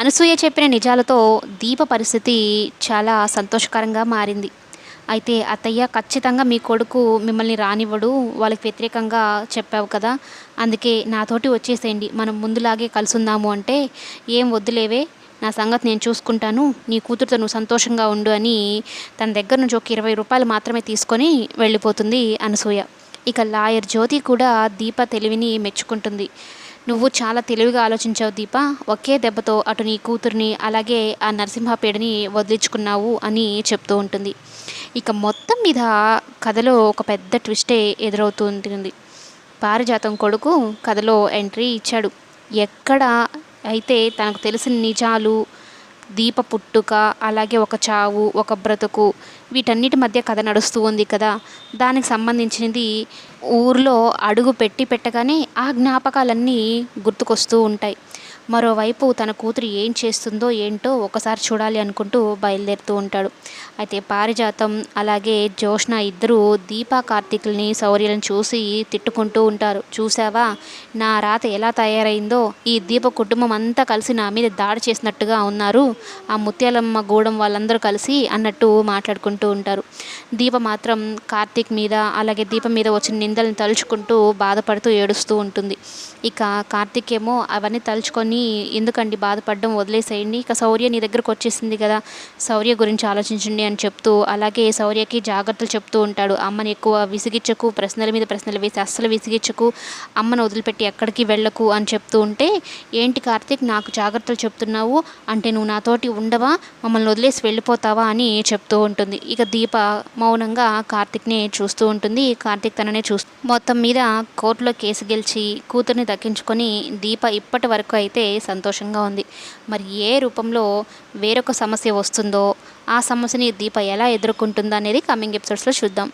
అనసూయ చెప్పిన నిజాలతో దీప పరిస్థితి చాలా సంతోషకరంగా మారింది. అయితే అత్తయ్య ఖచ్చితంగా మీ కొడుకు మిమ్మల్ని రానివ్వడు వాళ్ళకి వ్యతిరేకంగా చెప్పావు కదా. అందుకే నాతోటి వచ్చేసేయండి. మనం ముందులాగే కలుసుందాము అంటే ఏం వద్దులేవే. నా సంగతి నేను చూసుకుంటాను. నీ కూతురుతో నువ్వు సంతోషంగా ఉండు అని తన దగ్గర నుంచి ఒక ఇరవై రూపాయలు మాత్రమే తీసుకొని వెళ్ళిపోతుంది అనసూయ. ఇక లాయర్ జ్యోతి కూడా దీప తెలివిని మెచ్చుకుంటుంది. నువ్వు చాలా తెలివిగా ఆలోచించావు దీప. ఒకే దెబ్బతో అటు నీ కూతుర్ని అలాగే ఆ నరసింహపేడని వదిలించుకున్నావు అని చెప్తూ ఉంటుంది. ఇక మొత్తం మీద కథలో ఒక పెద్ద ట్విస్టే ఎదురవుతూ ఉంటుంది పారిజాతం కొడుకు కథలో ఎంట్రీ ఇచ్చాడు. ఎక్కడ అయితే తనకు తెలిసిన నిజాలు దీప పుట్టుక అలాగే ఒక చావు ఒక బ్రతుకు వీటన్నిటి మధ్య కథ నడుస్తూ ఉంది కదా. దానికి సంబంధించినది ఊర్లో అడుగు పెట్టి పెట్టగానే ఆ జ్ఞాపకాలన్నీ గుర్తుకొస్తూ ఉంటాయి. మరోవైపు తన కూతురు ఏం చేస్తుందో ఏంటో ఒకసారి చూడాలి అనుకుంటూ బయలుదేరుతూ ఉంటాడు. అయితే పారిజాతం అలాగే జోష్ణ ఇద్దరు దీపా కార్తీకుల్ని శౌర్యలను చూసి తిట్టుకుంటూ ఉంటారు. చూసావా నా రాత ఎలా తయారైందో? ఈ దీప కుటుంబం అంతా కలిసి నా మీద దాడి చేసినట్టుగా ఉన్నారు. ఆ ముత్యాలమ్మ గూడెం వాళ్ళందరూ కలిసి అన్నట్టు మాట్లాడుకుంటూ ఉంటారు. దీప మాత్రం కార్తీక్ మీద అలాగే దీపం మీద వచ్చిన నిందలను తలుచుకుంటూ బాధపడుతూ ఏడుస్తూ ఉంటుంది. ఇక కార్తీక్ ఏమో అవన్నీ తలుచుకొని ఎందుకండి బాధపడడం వదిలేసేయండి. ఇక శౌర్య నీ దగ్గరకు వచ్చేసింది కదా శౌర్య గురించి ఆలోచించండి అని చెప్తూ అలాగే శౌర్యకి జాగ్రత్తలు చెప్తూ ఉంటాడు. అమ్మని ఎక్కువ విసిగించకు ప్రశ్నల మీద ప్రశ్నలు వేసి అస్సలు విసిగించకు అమ్మను వదిలిపెట్టి ఎక్కడికి వెళ్ళకు అని చెప్తూ ఉంటే ఏంటి కార్తీక్ నాకు జాగ్రత్తలు చెప్తున్నావు? అంటే నువ్వు నాతోటి ఉండవా? మమ్మల్ని వదిలేసి వెళ్ళిపోతావా? అని చెప్తూ ఉంటుంది. ఇక దీప మౌనంగా కార్తిక్ని చూస్తూ ఉంటుంది. కార్తిక్ తననే చూస్తూ మొత్తం మీద కోర్టులో కేసు గెలిచి కూతుర్ని దక్కించుకొని దీప ఇప్పటి వరకు అయితే సంతోషంగా ఉంది. మరి ఏ రూపంలో వేరొక సమస్య వస్తుందో ఆ సమస్యని దీప ఎలా ఎదుర్కొంటుందో అనేది కమింగ్ ఎపిసోడ్స్లో చూద్దాం.